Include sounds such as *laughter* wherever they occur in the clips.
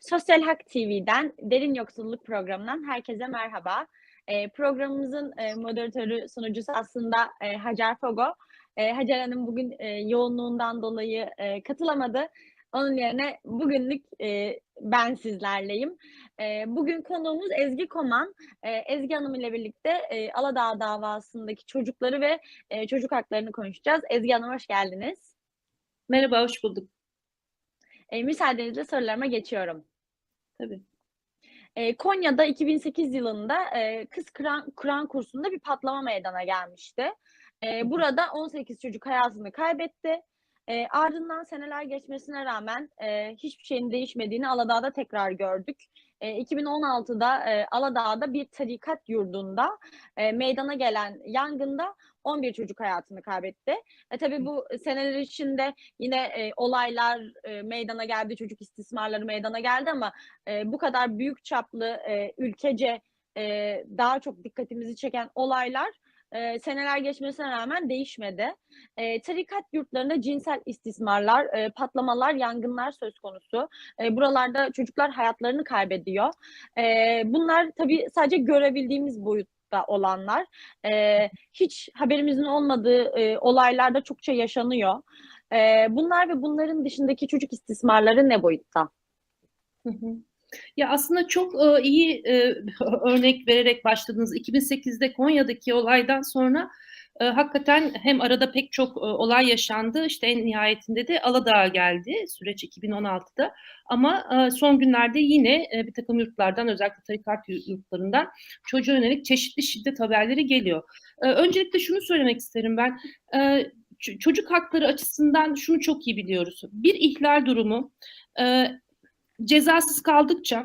Sosyal Hak TV'den Derin Yoksulluk programından herkese merhaba. E, programımızın e, moderatörü, sunucusu aslında e, Hacer Fogo. E, Hacer Hanım bugün e, yoğunluğundan dolayı e, katılamadı. Onun yerine bugünlük e, ben sizlerleyim. E, bugün konuğumuz Ezgi Koman. E, Ezgi Hanım ile birlikte e, Aladağ davasındaki çocukları ve e, çocuk haklarını konuşacağız. Ezgi Hanım hoş geldiniz. Merhaba, hoş bulduk. E, müsaadenizle sorularıma geçiyorum. Tabii. E, Konya'da 2008 yılında e, kız Kur'an, Kur'an kursunda bir patlama meydana gelmişti. E, burada 18 çocuk hayatını kaybetti. E, ardından seneler geçmesine rağmen e, hiçbir şeyin değişmediğini Aladağ'da tekrar gördük. E, 2016'da e, Aladağ'da bir tarikat yurdunda e, meydana gelen yangında 11 çocuk hayatını kaybetti. E, tabii bu seneler içinde yine e, olaylar e, meydana geldi, çocuk istismarları meydana geldi ama e, bu kadar büyük çaplı e, ülkece e, daha çok dikkatimizi çeken olaylar e, seneler geçmesine rağmen değişmedi. E, tarikat yurtlarında cinsel istismarlar, e, patlamalar, yangınlar söz konusu. E, buralarda çocuklar hayatlarını kaybediyor. E, bunlar tabii sadece görebildiğimiz boyutta olanlar. E, hiç haberimizin olmadığı e, olaylarda çokça yaşanıyor. E, bunlar ve bunların dışındaki çocuk istismarları ne boyutta? Ya aslında çok e, iyi e, *laughs* örnek vererek başladınız. 2008'de Konya'daki olaydan sonra e, hakikaten hem arada pek çok e, olay yaşandı. İşte en nihayetinde de Aladağ'a geldi süreç 2016'da. Ama e, son günlerde yine e, bir takım yurtlardan özellikle tarikat yurtlarından çocuğa yönelik çeşitli şiddet haberleri geliyor. E, öncelikle şunu söylemek isterim ben. E, çocuk hakları açısından şunu çok iyi biliyoruz. Bir ihlal durumu cezasız kaldıkça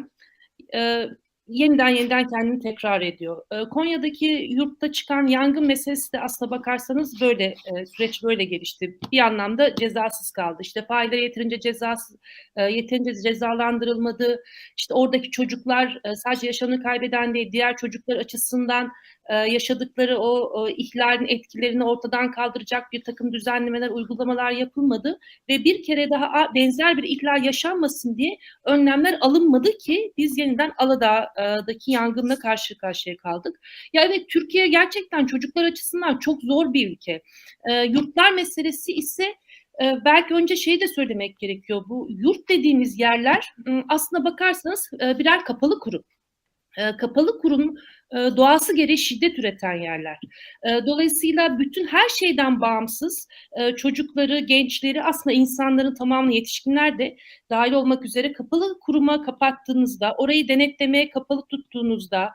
e, yeniden yeniden kendini tekrar ediyor. E, Konya'daki yurtta çıkan yangın meselesi de aslına bakarsanız böyle e, süreç böyle gelişti. Bir anlamda cezasız kaldı. İşte failler yeterince cezasız e, yeterince cezalandırılmadı. İşte oradaki çocuklar e, sadece yaşamını kaybeden değil diğer çocuklar açısından e, yaşadıkları o, o ihlalin etkilerini ortadan kaldıracak bir takım düzenlemeler, uygulamalar yapılmadı ve bir kere daha benzer bir ihlal yaşanmasın diye önlemler alınmadı ki biz yeniden Aladağ'daki yangınla karşı karşıya kaldık. Ya evet Türkiye gerçekten çocuklar açısından çok zor bir ülke. E, yurtlar meselesi ise e, belki önce şeyi de söylemek gerekiyor. Bu yurt dediğimiz yerler aslına bakarsanız e, birer kapalı kurum. E, kapalı kurum e, doğası gereği şiddet üreten yerler. E, dolayısıyla bütün her şeyden bağımsız çocukları, gençleri aslında insanların tamamını yetişkinler de dahil olmak üzere kapalı kuruma kapattığınızda, orayı denetlemeye kapalı tuttuğunuzda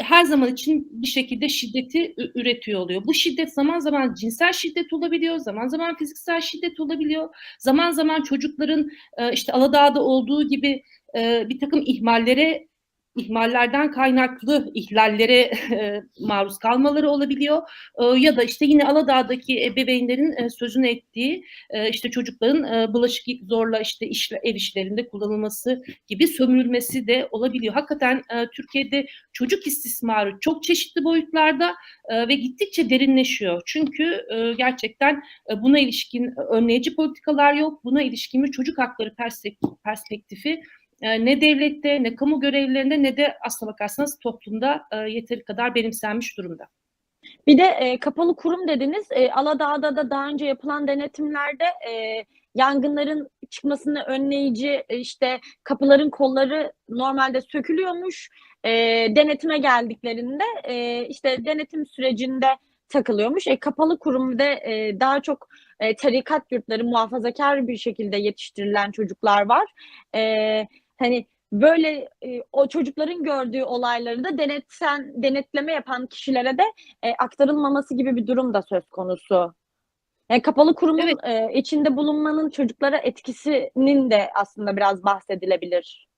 her zaman için bir şekilde şiddeti üretiyor oluyor. Bu şiddet zaman zaman cinsel şiddet olabiliyor, zaman zaman fiziksel şiddet olabiliyor. Zaman zaman çocukların işte Aladağ'da olduğu gibi bir takım ihmallere ihmallerden kaynaklı ihlallere e, maruz kalmaları olabiliyor. E, ya da işte yine Aladağ'daki ebeveynlerin e, sözünü ettiği e, işte çocukların e, bulaşık zorla işte iş, ev işlerinde kullanılması gibi sömürülmesi de olabiliyor. Hakikaten e, Türkiye'de çocuk istismarı çok çeşitli boyutlarda e, ve gittikçe derinleşiyor. Çünkü e, gerçekten e, buna ilişkin önleyici politikalar yok. Buna ilişkin bir çocuk hakları perspektifi e, ne devlette ne kamu görevlilerinde ne de aslına bakarsanız toplumda e, yeteri kadar benimsenmiş durumda. Bir de e, kapalı kurum dediniz. E, Aladağ'da da daha önce yapılan denetimlerde e, yangınların çıkmasını önleyici e, işte kapıların kolları normalde sökülüyormuş. E, denetime geldiklerinde e, işte denetim sürecinde takılıyormuş. E, kapalı kurumda e, daha çok e, tarikat yurtları muhafazakar bir şekilde yetiştirilen çocuklar var. E, hani böyle e, o çocukların gördüğü olayları da denetsen denetleme yapan kişilere de e, aktarılmaması gibi bir durum da söz konusu. Yani kapalı kurumun evet. e, içinde bulunmanın çocuklara etkisinin de aslında biraz bahsedilebilir.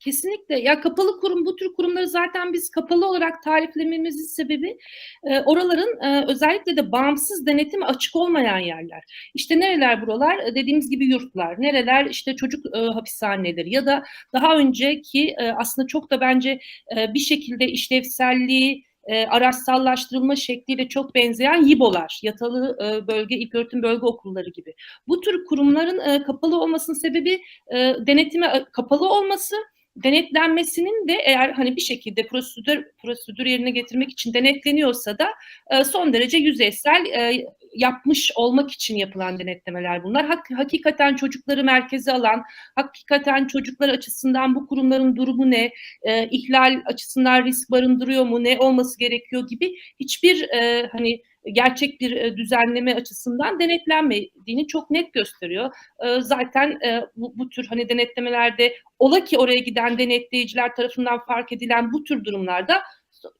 Kesinlikle. Ya kapalı kurum bu tür kurumları zaten biz kapalı olarak tariflememizin sebebi e, oraların e, özellikle de bağımsız denetimi açık olmayan yerler. İşte nereler buralar? E, dediğimiz gibi yurtlar. Nereler? İşte çocuk e, hapishaneleri ya da daha önceki e, aslında çok da bence e, bir şekilde işlevselliği e, araçsallaştırılma şekliyle çok benzeyen YİBO'lar, yatılı e, bölge, ilköğretim bölge okulları gibi. Bu tür kurumların e, kapalı olmasının sebebi e, denetime e, kapalı olması, denetlenmesinin de eğer hani bir şekilde prosedür prosedür yerine getirmek için denetleniyorsa da e, son derece yüzeysel e, yapmış olmak için yapılan denetlemeler bunlar. Hak, hakikaten çocukları merkeze alan, hakikaten çocuklar açısından bu kurumların durumu ne, e, ihlal açısından risk barındırıyor mu, ne olması gerekiyor gibi hiçbir e, hani gerçek bir e, düzenleme açısından denetlenmediğini çok net gösteriyor. E, zaten e, bu, bu tür hani denetlemelerde ola ki oraya giden denetleyiciler tarafından fark edilen bu tür durumlarda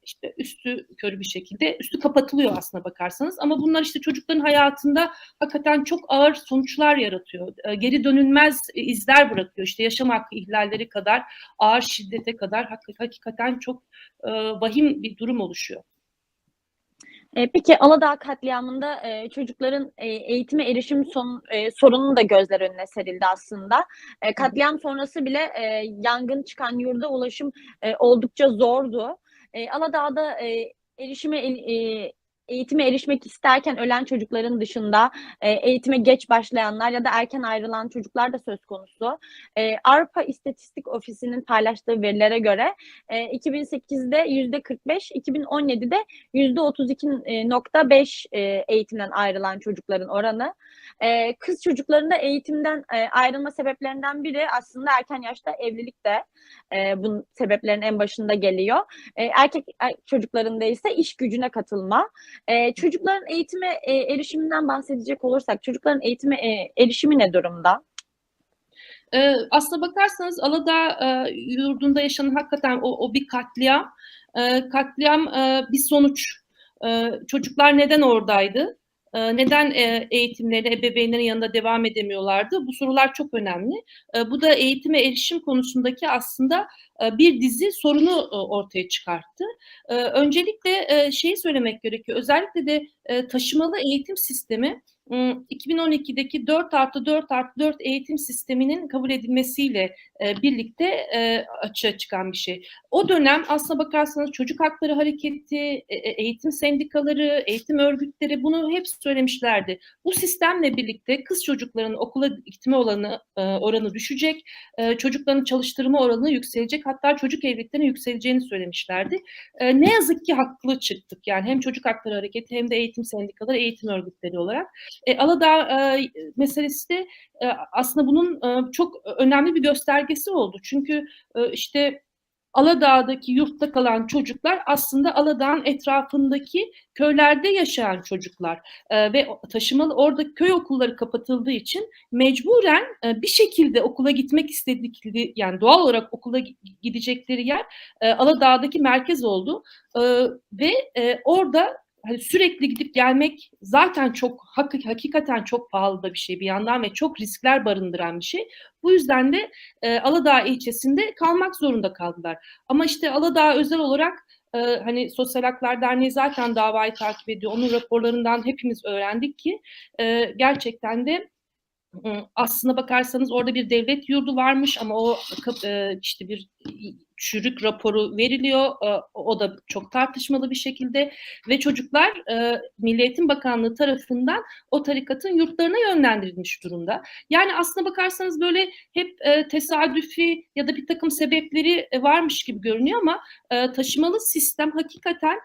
işte üstü körü bir şekilde üstü kapatılıyor aslına bakarsanız ama bunlar işte çocukların hayatında hakikaten çok ağır sonuçlar yaratıyor. Geri dönülmez izler bırakıyor. İşte yaşam hakkı ihlalleri kadar ağır şiddete kadar hakikaten çok vahim bir durum oluşuyor. E, peki Aladağ katliamında e, çocukların e, eğitime erişim son, e, sorunu da gözler önüne serildi aslında. E, katliam sonrası bile e, yangın çıkan yurda ulaşım e, oldukça zordu. Aladağ'da erişime eğitime erişmek isterken ölen çocukların dışında e, eğitime geç başlayanlar ya da erken ayrılan çocuklar da söz konusu. E, Avrupa İstatistik Ofisi'nin paylaştığı verilere göre e, 2008'de yüzde 45, 2017'de yüzde 32.5 e, eğitimden ayrılan çocukların oranı. E, kız çocuklarında eğitimden e, ayrılma sebeplerinden biri aslında erken yaşta evlilik de e, bunun sebeplerin en başında geliyor. E, erkek çocuklarında ise iş gücüne katılma. E, çocukların eğitime e, erişiminden bahsedecek olursak, çocukların eğitime e, erişimi ne durumda? E, aslına bakarsanız Aladağ e, yurdunda yaşanan hakikaten o, o bir katliam. E, katliam e, bir sonuç. E, çocuklar neden oradaydı? Ee, neden e, eğitimleri ebeveynlerin yanında devam edemiyorlardı? Bu sorular çok önemli. Ee, bu da eğitime erişim konusundaki aslında e, bir dizi sorunu e, ortaya çıkarttı. Ee, öncelikle şeyi söylemek gerekiyor. Özellikle de taşımalı eğitim sistemi 2012'deki 4 artı 4 artı 4 eğitim sisteminin kabul edilmesiyle e, birlikte e, açığa çıkan bir şey. O dönem aslına bakarsanız çocuk hakları hareketi, e, eğitim sendikaları, eğitim örgütleri bunu hep söylemişlerdi. Bu sistemle birlikte kız çocuklarının okula gitme oranı, e, oranı düşecek, çocukların çalıştırma oranı yükselecek, hatta çocuk evliliklerinin yükseleceğini söylemişlerdi. Ne yazık ki haklı çıktık. Yani hem çocuk hakları hareketi hem de eğitim sendikaları, eğitim örgütleri olarak. E, Aladağ e, meselesi de e, aslında bunun e, çok önemli bir göstergesi oldu. Çünkü e, işte Aladağ'daki yurtta kalan çocuklar aslında Aladağ'ın etrafındaki köylerde yaşayan çocuklar e, ve taşımalı orada köy okulları kapatıldığı için mecburen e, bir şekilde okula gitmek istedikleri yani doğal olarak okula gidecekleri yer e, Aladağ'daki merkez oldu e, ve e, orada hani sürekli gidip gelmek zaten çok hak, hakikaten çok pahalı da bir şey bir yandan ve çok riskler barındıran bir şey. Bu yüzden de e, Aladağ ilçesinde kalmak zorunda kaldılar. Ama işte Aladağ özel olarak e, hani Sosyal Haklar Derneği zaten davayı takip ediyor. Onun raporlarından hepimiz öğrendik ki e, gerçekten de aslına bakarsanız orada bir devlet yurdu varmış ama o e, işte bir çürük raporu veriliyor. E, o da çok tartışmalı bir şekilde ve çocuklar e, Milli Eğitim Bakanlığı tarafından o tarikatın yurtlarına yönlendirilmiş durumda. Yani aslına bakarsanız böyle hep tesadüfi ya da bir takım sebepleri varmış gibi görünüyor ama taşımalı sistem hakikaten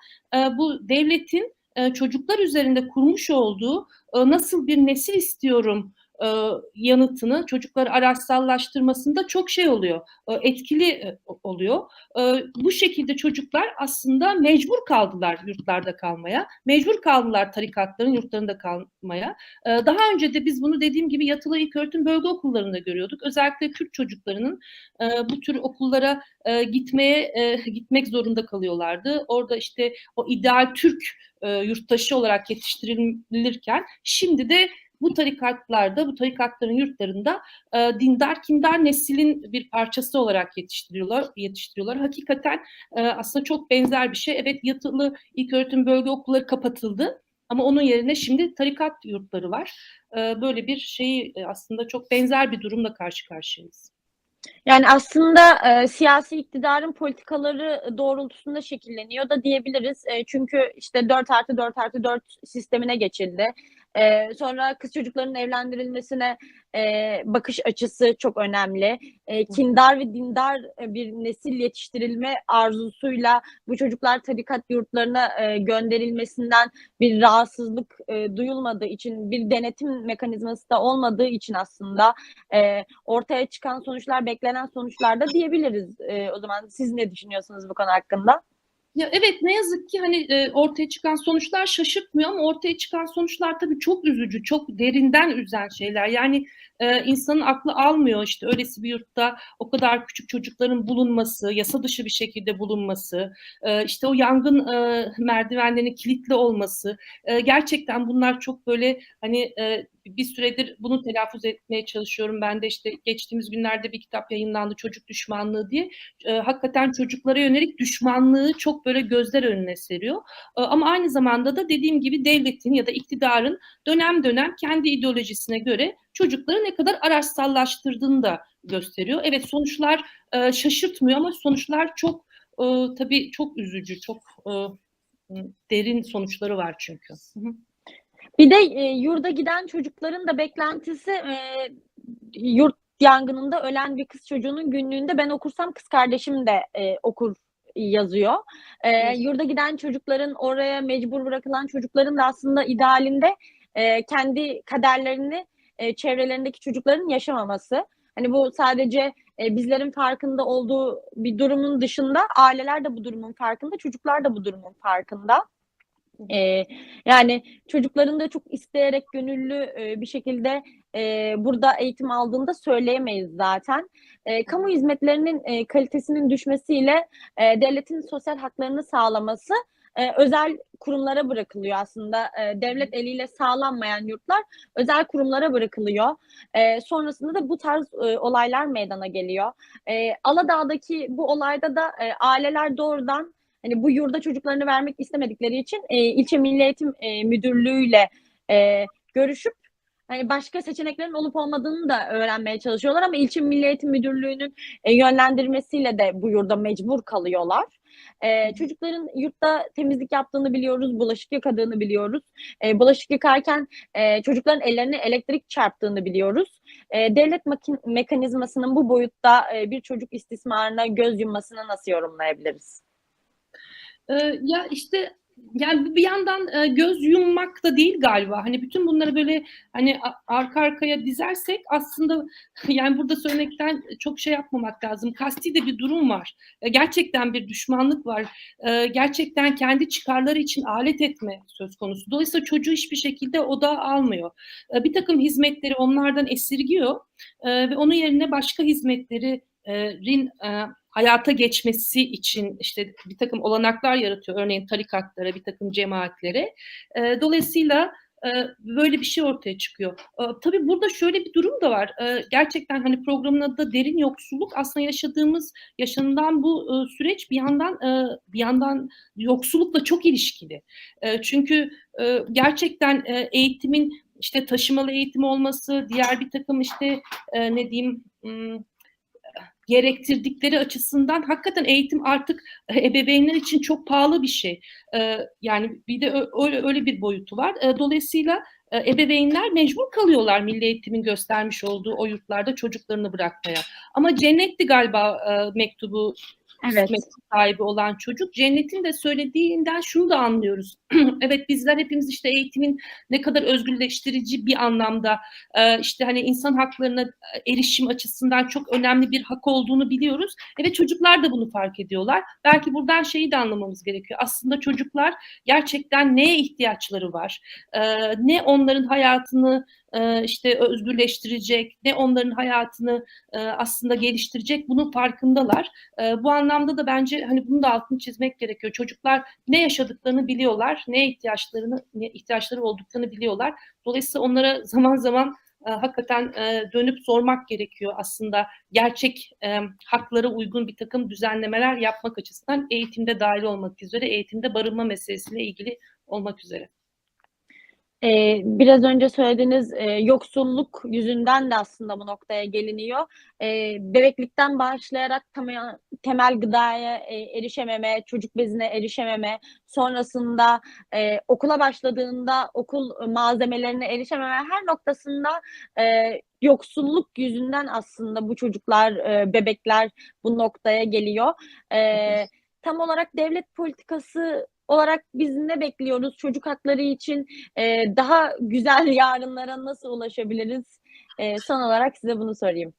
bu devletin çocuklar üzerinde kurmuş olduğu nasıl bir nesil istiyorum e, yanıtını çocukları araçsallaştırmasında çok şey oluyor, e, etkili e, oluyor. E, bu şekilde çocuklar aslında mecbur kaldılar yurtlarda kalmaya, mecbur kaldılar tarikatların yurtlarında kalmaya. E, daha önce de biz bunu dediğim gibi yatılı ilköğretim bölge okullarında görüyorduk. Özellikle Kürt çocuklarının e, bu tür okullara e, gitmeye e, gitmek zorunda kalıyorlardı. Orada işte o ideal Türk e, yurttaşı olarak yetiştirilirken şimdi de bu tarikatlarda, bu tarikatların yurtlarında e, dindar kindar neslin bir parçası olarak yetiştiriyorlar. yetiştiriyorlar. Hakikaten e, aslında çok benzer bir şey. Evet yatılı ilköğretim bölge okulları kapatıldı. Ama onun yerine şimdi tarikat yurtları var. E, böyle bir şey e, aslında çok benzer bir durumla karşı karşıyayız. Yani aslında e, siyasi iktidarın politikaları doğrultusunda şekilleniyor da diyebiliriz. E, çünkü işte 4 artı 4 artı 4 sistemine geçildi. E, sonra kız çocukların evlendirilmesine e, bakış açısı çok önemli. E, kindar ve dindar bir nesil yetiştirilme arzusuyla bu çocuklar tarikat yurtlarına e, gönderilmesinden bir rahatsızlık e, duyulmadığı için, bir denetim mekanizması da olmadığı için aslında e, ortaya çıkan sonuçlar beklenen sonuçlar da diyebiliriz. E, o zaman siz ne düşünüyorsunuz bu konu hakkında? Ya evet ne yazık ki hani e, ortaya çıkan sonuçlar şaşırtmıyor ama ortaya çıkan sonuçlar tabii çok üzücü, çok derinden üzen şeyler. Yani e, insanın aklı almıyor işte öylesi bir yurtta o kadar küçük çocukların bulunması, yasa dışı bir şekilde bulunması, e, işte o yangın e, merdivenlerinin kilitli olması. E, gerçekten bunlar çok böyle hani e, bir süredir bunu telaffuz etmeye çalışıyorum. Ben de işte geçtiğimiz günlerde bir kitap yayınlandı Çocuk Düşmanlığı diye. E, hakikaten çocuklara yönelik düşmanlığı çok böyle gözler önüne seriyor. E, ama aynı zamanda da dediğim gibi devletin ya da iktidarın dönem dönem kendi ideolojisine göre çocukları ne kadar araçsallaştırdığını da gösteriyor. Evet sonuçlar e, şaşırtmıyor ama sonuçlar çok e, tabii çok üzücü, çok e, derin sonuçları var çünkü. Hı hı. Bir de e, yurda giden çocukların da beklentisi e, yurt yangınında ölen bir kız çocuğunun günlüğünde ben okursam kız kardeşim de e, okur yazıyor. E. Yurda giden çocukların oraya mecbur bırakılan çocukların da aslında idealinde e, kendi kaderlerini e, çevrelerindeki çocukların yaşamaması. Hani bu sadece e, bizlerin farkında olduğu bir durumun dışında aileler de bu durumun farkında, çocuklar da bu durumun farkında. Ee, yani çocukların da çok isteyerek gönüllü e, bir şekilde e, burada eğitim aldığında söyleyemeyiz zaten. E, kamu hizmetlerinin e, kalitesinin düşmesiyle e, devletin sosyal haklarını sağlaması e, özel kurumlara bırakılıyor aslında. E, devlet eliyle sağlanmayan yurtlar özel kurumlara bırakılıyor. E, sonrasında da bu tarz e, olaylar meydana geliyor. E, Aladağ'daki bu olayda da e, aileler doğrudan hani bu yurda çocuklarını vermek istemedikleri için e, ilçe Milli Eğitim e, Müdürlüğü'yle e, görüşüp hani başka seçeneklerin olup olmadığını da öğrenmeye çalışıyorlar ama ilçe Milli Eğitim Müdürlüğü'nün e, yönlendirmesiyle de bu yurda mecbur kalıyorlar. Ee, çocukların yurtta temizlik yaptığını biliyoruz, bulaşık yıkadığını biliyoruz. Ee, bulaşık yıkarken e, çocukların ellerine elektrik çarptığını biliyoruz. Ee, devlet mekanizmasının bu boyutta e, bir çocuk istismarına göz yummasını nasıl yorumlayabiliriz? Ee, ya işte yani bir yandan e, göz yummak da değil galiba. Hani bütün bunları böyle hani arka arkaya dizersek aslında *laughs* yani burada söylemekten çok şey yapmamak lazım. Kasti de bir durum var. E, gerçekten bir düşmanlık var. E, gerçekten kendi çıkarları için alet etme söz konusu. Dolayısıyla çocuğu hiçbir şekilde o da almıyor. Bir takım hizmetleri onlardan esirgiyor ve onun yerine başka hizmetleri rin hayata geçmesi için işte bir takım olanaklar yaratıyor. Örneğin tarikatlara, bir takım cemaatlere. E, dolayısıyla e, böyle bir şey ortaya çıkıyor. E, tabii burada şöyle bir durum da var. E, gerçekten hani programın adı da derin yoksulluk. Aslında yaşadığımız, yaşanılan bu e, süreç bir yandan e, bir yandan yoksullukla çok ilişkili. Çünkü gerçekten eğitimin işte taşımalı eğitim olması, diğer bir takım işte ne diyeyim gerektirdikleri açısından hakikaten eğitim artık ebeveynler için çok pahalı bir şey. Ee, yani bir de öyle, öyle bir boyutu var. Ee, dolayısıyla e, ebeveynler mecbur kalıyorlar milli eğitimin göstermiş olduğu o yurtlarda çocuklarını bırakmaya. Ama cennetti galiba e, mektubu evet. sahibi olan çocuk. Cennetin de söylediğinden şunu da anlıyoruz. *clears throat* evet bizler hepimiz işte eğitimin ne kadar özgürleştirici bir anlamda e, işte hani insan haklarına erişim açısından çok önemli bir hak olduğunu biliyoruz. Evet çocuklar da bunu fark ediyorlar. Belki buradan şeyi de anlamamız gerekiyor. Aslında çocuklar gerçekten neye ihtiyaçları var? E, ne onların hayatını işte özgürleştirecek, ne onların hayatını aslında geliştirecek bunun farkındalar. Bu anlamda da bence hani bunu da altını çizmek gerekiyor. Çocuklar ne yaşadıklarını biliyorlar, ne ihtiyaçlarını, ne ihtiyaçları olduklarını biliyorlar. Dolayısıyla onlara *laughs* zaman zaman hakikaten dönüp sormak gerekiyor aslında gerçek haklara uygun bir takım düzenlemeler yapmak açısından eğitimde dahil olmak üzere, eğitimde barınma meselesiyle ilgili olmak üzere. Eee, biraz önce söylediğiniz, eee, yoksulluk yüzünden de aslında bu noktaya geliniyor. Eee, bebeklikten başlayarak temel temel gıdaya, eee, erişememe, çocuk bezine erişememe, sonrasında, eee, okula başladığında okul, malzemelerine erişememe, her noktasında, eee, yoksulluk yüzünden aslında bu çocuklar, eee, bebekler bu noktaya geliyor. Eee, tam olarak devlet politikası olarak biz ne bekliyoruz çocuk hakları için? Eee, daha güzel *laughs* yarınlara nasıl ulaşabiliriz? Eee, son olarak size bunu sorayım.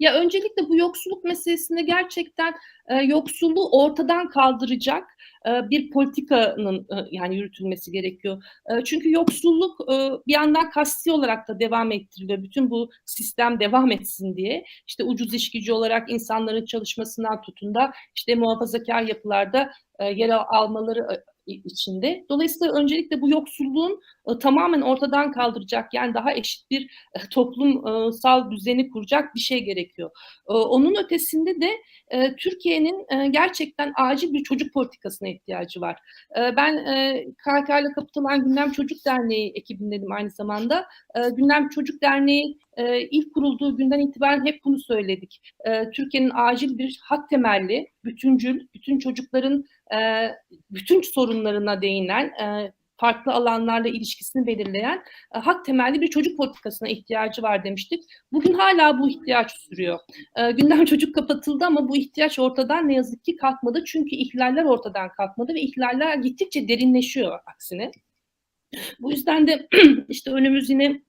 Ya, öncelikle bu yoksulluk meselesinde gerçekten, eee, yoksulluğu ortadan kaldıracak, eee, bir politikanın, ııı, yani yürütülmesi gerekiyor. Eee, çünkü yoksulluk, ııı, bir yandan kasti olarak da devam ettiriliyor. Bütün bu sistem devam etsin diye. İşte, ucuz iş gücü olarak insanların çalışmasından tutun da, işte, muhafazakâr yapılarda, eee, yer almaları, ı i için de. Dolayısıyla öncelikle bu yoksulluğun, ııı, tamamen ortadan kaldıracak, yani daha eşit bir eh toplum ııı, sal düzeni kuracak bir şey gerekiyor. Iıı, onun ötesinde de, eee, Türkiye'nin, eee, gerçekten acil bir çocuk politikasına ihtiyacı var. Eee, ben, eee, KHK'yla kapatılan Gündem Çocuk Derneği ekibindenim aynı zamanda. Eee, Gündem Çocuk Derneği, eee, ilk kurulduğu günden itibaren hep bunu söyledik. Eee, Türkiye'nin acil bir hak temelli, bütüncül, bütün çocukların, eee, bütün sorunlarına değinen, eee, farklı alanlarla ilişkisini belirleyen, eee, hak temelli bir çocuk politikasına ihtiyacı var demiştik. Bugün hâlâ bu ihtiyaç sürüyor. Eee, Gündem *laughs* Çocuk kapatıldı ama bu ihtiyaç ortadan ne yazık ki kalkmadı. Çünkü ihlaller ortadan kalkmadı ve ihlaller gittikçe derinleşiyor aksine. Bu yüzden de *clears throat* işte önümüz yine,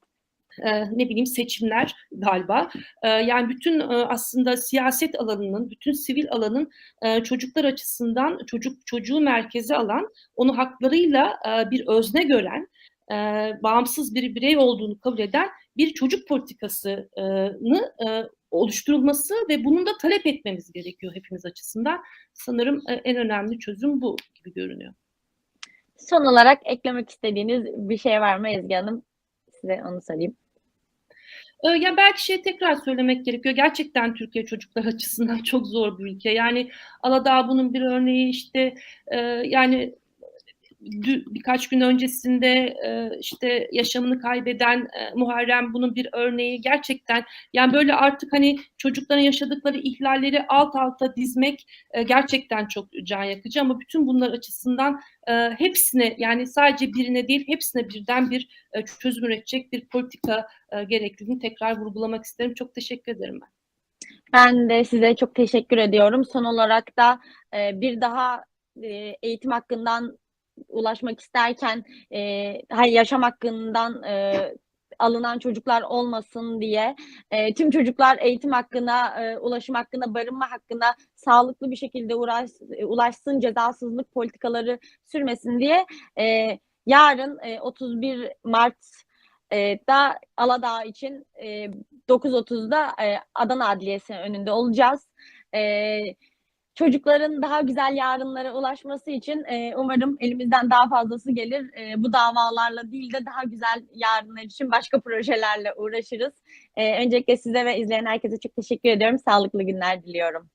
eee, ne bileyim seçimler galiba. Eee, yani bütün, ııı, aslında siyaset alanının, bütün sivil alanın, eee, çocuklar açısından çocuk çocuğu merkeze alan, onu haklarıyla, eee, bir özne gören, eee, bağımsız bir birey olduğunu kabul eden bir çocuk politikası ııı, nı, ııı, oluşturulması ve bunu da talep etmemiz gerekiyor hepimiz açısından. Sanırım, eee, en önemli çözüm bu gibi görünüyor. Son olarak eklemek istediğiniz bir şey var mı Ezgi Hanım? Size onu sorayım. Eee, ya, belki şeyi tekrar söylemek gerekiyor. Gerçekten Türkiye çocuklar *laughs* açısından çok zor bir ülke. Yani Aladağ bunun bir örneği, işte, eee, yani birkaç gün öncesinde, eee, işte, yaşamını kaybeden, eee, Muharrem bunun bir örneği. Gerçekten, yani, böyle artık, hani, çocukların yaşadıkları ihlalleri alt alta dizmek, eee, gerçekten çok can yakıcı ama bütün bunlar açısından, hepsine, yani sadece birine değil, hepsine birden bir, çözüm üretecek bir politika, gerekliliğini tekrar vurgulamak isterim. Çok teşekkür ederim ben. Ben de size çok teşekkür ediyorum. Son olarak da, bir daha, eğitim hakkından ulaşmak isterken, eee, ha yaşam hakkından, eee, alınan çocuklar olmasın diye, eee, tüm çocuklar eğitim hakkına, eee, ulaşım hakkına, barınma hakkına sağlıklı bir şekilde uğraş ulaşsın, cezasızlık politikaları sürmesin diye, eee, yarın, eee, 31 Mart eee, da Aladağ için, eee, 9.30'da, eee, Adana Adliyesi'nin önünde olacağız. Eee, çocukların daha güzel yarınlara ulaşması için, eee, umarım elimizden daha fazlası gelir. Eee, bu davalarla değil de daha güzel yarınlar için başka projelerle uğraşırız. Eee, öncelikle size ve izleyen herkese çok teşekkür ediyorum. Sağlıklı günler diliyorum.